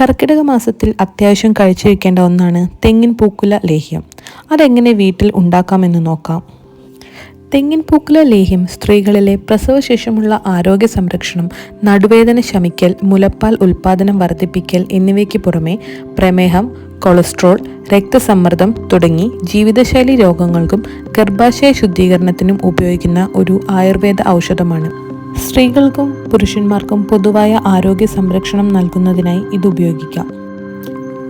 കർക്കിടക മാസത്തിൽ അത്യാവശ്യം കഴിച്ചു വയ്ക്കേണ്ട ഒന്നാണ് തെങ്ങിൻ പൂക്കുല ലേഹ്യം. അതെങ്ങനെ വീട്ടിൽ ഉണ്ടാക്കാമെന്ന് നോക്കാം. തെങ്ങിൻ പൂക്കുല ലേഹ്യം സ്ത്രീകളിലെ പ്രസവശേഷമുള്ള ആരോഗ്യ സംരക്ഷണം നടുവേദന ശമിക്കൽ മുലപ്പാൽ ഉൽപ്പാദനം വർദ്ധിപ്പിക്കൽ എന്നിവയ്ക്ക് പുറമെ പ്രമേഹം കൊളസ്ട്രോൾ രക്തസമ്മർദ്ദം തുടങ്ങി ജീവിതശൈലി രോഗങ്ങൾക്കും ഗർഭാശയ ശുദ്ധീകരണത്തിനും ഉപയോഗിക്കുന്ന ഒരു ആയുർവേദ ഔഷധമാണ്. സ്ത്രീകൾക്കും പുരുഷന്മാർക്കും പൊതുവായ ആരോഗ്യ സംരക്ഷണം നൽകുന്നതിനായി ഇത് ഉപയോഗിക്കാം.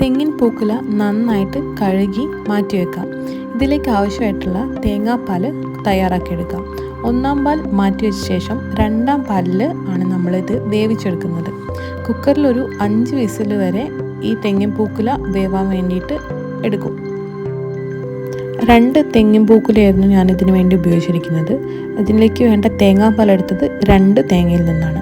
തെങ്ങിൻ പൂക്കുല നന്നായിട്ട് കഴുകി മാറ്റിവെക്കാം ഇതിലേക്ക് ആവശ്യമായിട്ടുള്ള തേങ്ങാപ്പാൽ തയ്യാറാക്കിയെടുക്കാം ഒന്നാം പാൽ മാറ്റി വെച്ച ശേഷം രണ്ടാം പാലിൽ ആണ് നമ്മളിത് വേവിച്ചെടുക്കുന്നത്. കുക്കറിൽ ഒരു അഞ്ച് വിസിൽ വരെ ഈ തെങ്ങിൻ പൂക്കുല വേവാൻ വേണ്ടിയിട്ട് എടുക്കും. രണ്ട് തെങ്ങിൻ പൂക്കുലയായിരുന്നു ഞാൻ ഇതിനു വേണ്ടി ഉപയോഗിച്ചിരിക്കുന്നത്. അതിലേക്ക് വേണ്ട തേങ്ങാപ്പാൽ എടുത്തത് രണ്ട് തേങ്ങയിൽ നിന്നാണ്.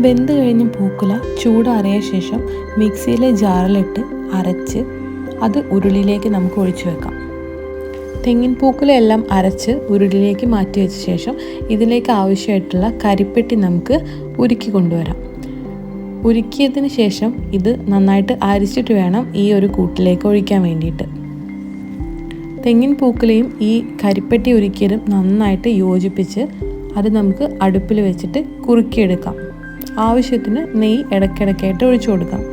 വെന്ത് കഴിഞ്ഞ പൂക്കുല ചൂടാറിയ ശേഷം മിക്സിയിലെ ജാറിലിട്ട് അരച്ച് അത് ഉരുളിയിലേക്ക് നമുക്ക് ഒഴിച്ചു വെക്കാം. തെങ്ങിൻ പൂക്കുലയെല്ലാം അരച്ച് ഉരുളിലേക്ക് മാറ്റി വെച്ച ശേഷം ഇതിലേക്ക് ആവശ്യമായിട്ടുള്ള കരിപ്പെട്ടി നമുക്ക് ഉരുക്കി കൊണ്ടുവരാം. ഉരുക്കിയതിന് ശേഷം ഇത് നന്നായിട്ട് അരിച്ചിട്ട് വേണം ഈ ഒരു കൂട്ടിലേക്ക് ഒഴിക്കാൻ വേണ്ടിയിട്ട്. തെങ്ങിൻ പൂക്കുലയും ഈ കരിപ്പെട്ടി ഉരുക്കിയതും നന്നായിട്ട് യോജിപ്പിച്ച് അത് നമുക്ക് അടുപ്പിൽ വെച്ചിട്ട് കുറുക്കിയെടുക്കാം. ആവശ്യത്തിന് നെയ്യ് ഇടയ്ക്കിടയ്ക്കായിട്ട് ഒഴിച്ചു കൊടുക്കാം.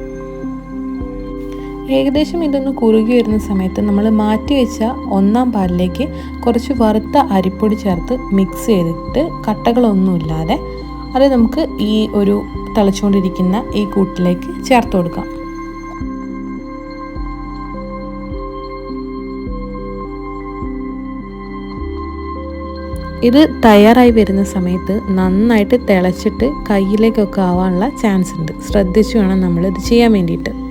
ഏകദേശം ഇതൊന്ന് കുറുകി വരുന്ന സമയത്ത് നമ്മൾ മാറ്റി വെച്ച ഒന്നാം പാലിലേക്ക് കുറച്ച് വറുത്ത അരിപ്പൊടി ചേർത്ത് മിക്സ് ചെയ്തിട്ട് കട്ടകളൊന്നുമില്ലാതെ അത് നമുക്ക് ഈ ഒരു തിളച്ചുകൊണ്ടിരിക്കുന്ന ഈ കൂട്ടിലേക്ക് ചേർത്ത് കൊടുക്കാം. ഇത് തയ്യാറായി വരുന്ന സമയത്ത് നന്നായിട്ട് തിളച്ചിട്ട് കയ്യിലേക്കൊക്കെ ആവാനുള്ള ചാൻസ് ഉണ്ട്. ശ്രദ്ധിച്ചു വേണം നമ്മൾ ഇത് ചെയ്യാൻ വേണ്ടിയിട്ട്.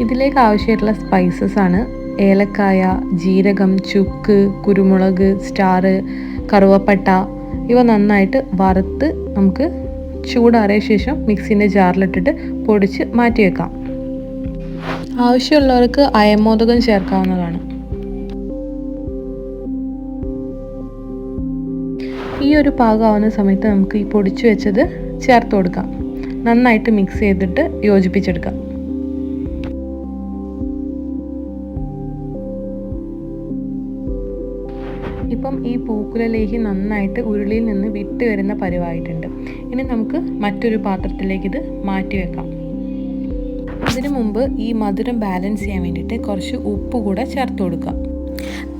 ഇതിലേക്ക് ആവശ്യമായിട്ടുള്ള സ്പൈസസ് ആണ്. ഏലക്കായ ജീരകം ചുക്ക് കുരുമുളക് സ്റ്റാറ് കറുവപ്പട്ട. ഇവ നന്നായിട്ട് വറുത്ത് നമുക്ക് ചൂടാറിയ ശേഷം മിക്സിന്റെ ജാറിലിട്ടിട്ട് പൊടിച്ച് മാറ്റി വെക്കാം. ആവശ്യമുള്ളവർക്ക് അയമോദകം ചേർക്കാവുന്നതാണ്. ഈ ഒരു പാകമാവുന്ന സമയത്ത് നമുക്ക് ഈ പൊടിച്ചു വെച്ചത് ചേർത്ത് കൊടുക്കാം. നന്നായിട്ട് മിക്സ് ചെയ്തിട്ട് യോജിപ്പിച്ചെടുക്കാം. ഇപ്പം ഈ പൂക്കുല ലേഹി നന്നായിട്ട് ഉരുളിയിൽ നിന്ന് വിട്ട് വരുന്ന പരുവായിട്ടുണ്ട്. ഇനി നമുക്ക് മറ്റൊരു പാത്രത്തിലേക്ക് ഇത് മാറ്റി വെക്കാം. അതിനു മുമ്പ് ഈ മധുരം ബാലൻസ് ചെയ്യാൻ വേണ്ടിയിട്ട് കുറച്ച് ഉപ്പ് കൂടെ ചേർത്ത് കൊടുക്കാം.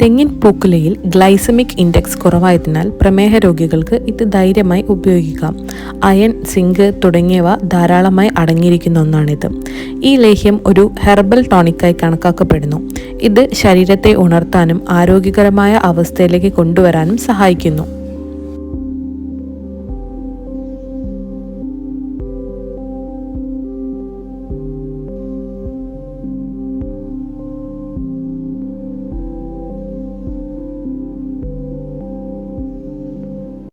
തെങ്ങിൻ പൂക്കുലയിൽ ഗ്ലൈസമിക് ഇൻഡെക്സ് കുറവായതിനാൽ പ്രമേഹ രോഗികൾക്ക് ഇത് ധൈര്യമായി ഉപയോഗിക്കാം. അയൺ സിങ്ക് തുടങ്ങിയവ ധാരാളമായി അടങ്ങിയിരിക്കുന്ന ഒന്നാണിത്. ഈ ലേഹ്യം ഒരു ഹെർബൽ ടോണിക്കായി കണക്കാക്കപ്പെടുന്നു. ഇത് ശരീരത്തെ ഉണർത്താനും ആരോഗ്യകരമായ അവസ്ഥയിലേക്ക് കൊണ്ടുവരാനും സഹായിക്കുന്നു.